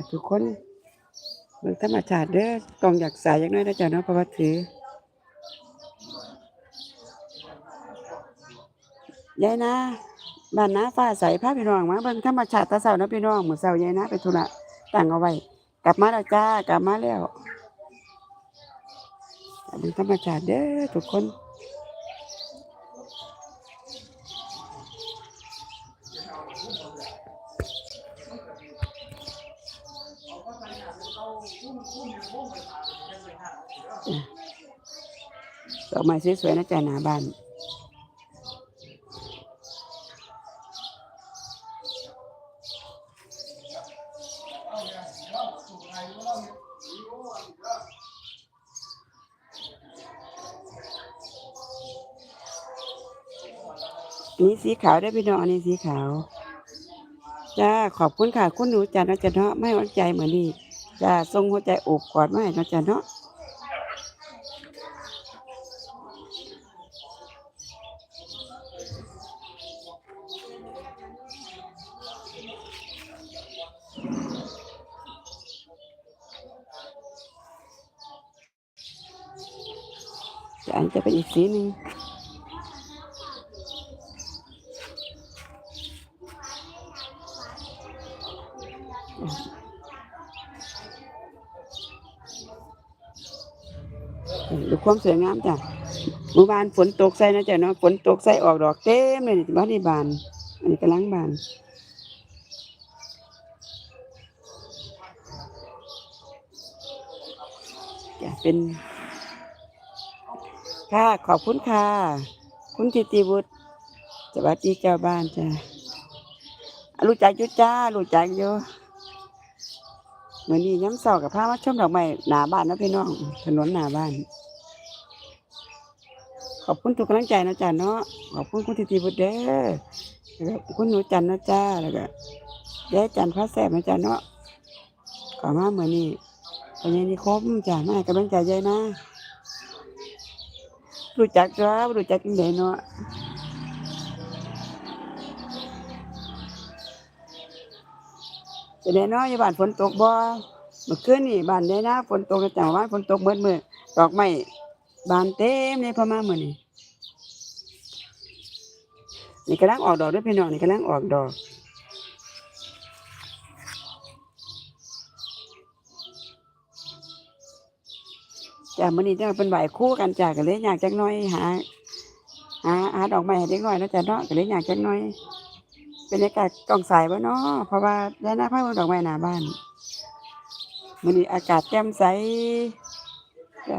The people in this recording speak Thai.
ะทุกคนเมืองธรรมชาติเด้อกองอยากสายอย่างน้อยนะจ๊ะเนาะเพราะว่าถือยายนะบ้านนาฟ้าใสพาพี่น้องมาเบิ่งธรรมชาติตะเช้าเนาะพี่น้องมื้อเช้ายายนะไปธุระตั้งเอาไว้ กลับมาแล้วจ้ากลับมาแล้วเบิ่งธรรมชาติเด้อทุกคน ดอกไม้สวยๆนะจ๊ะหน้าบ้านนี่สีขาวได้พี่น้องอันนี้สีขาว จ้า ขอบคุณค่ะ คุณหนูจันทร์นะจ๊ะเนาะไม่วางใจเหมือนนี่ จ้าทรงหัวใจโอบกอดมาให้นะจ๊ะเนาะแต่อันจะเป็นอีกสีหนึ่ง ดูความสวยงามจ้ะเมื่อวานฝนตกใส่นะจ๊ะเนาะฝนตกใส่ออกดอกเต็มเลยบ้านนี่บาน อันนี้กำลังบานจะเป็น ค่ะ ขอบคุณค่ะ คุณทิติวุฒิสวัสดีเจ้าบ้านจ้ารู้จักยุจ้ารู้จักอยู่ มือนนี้ย้ำเสากับพามาชมดอกไม้หน้าบ้านนะพี่น้องถนนหน้าบ้าน ขอบคุณทุกกำลังใจนะจ๊ะเนาะขอบคุณคุณทิติวุฒิเด้อแล้วก็คุณหนูจันนะจ้าแล้วก็ยายจันพระแสบนะจ๊ะเนาะขอมาเหมือนนี้ปัญญานิคมจ้ะมาให้กำลังใจยายนะรู้จักจ้ารู้จักจังไดเนาะ จะได้เนาะอยู่บ้านฝนตกบ่เมื่อคืนนี่บ้านได้นะฝนตกจังว่าฝนตกเมื่อมื้อดอกไม้บานเต็มเลยพอมาเมื้อนี้นี่กำลังออกดอกด้วยพี่น้องนี่กำลังออกดอกจ้ามื้อนี้จ้าเป็นไหวคู่กันจาก็เลยอยากจักน่อยหาหาหาดอกไม้ให้เด็กน้อยเนาะจ้ะเนาะก็เลยอยากจักน่อย เป็นอากาศกองสายบ่เนาะเพราะว่าด้หน้าพาดอกไม้หน้าบ้านมันอนี้อากาศแจ่มใสจ้ะ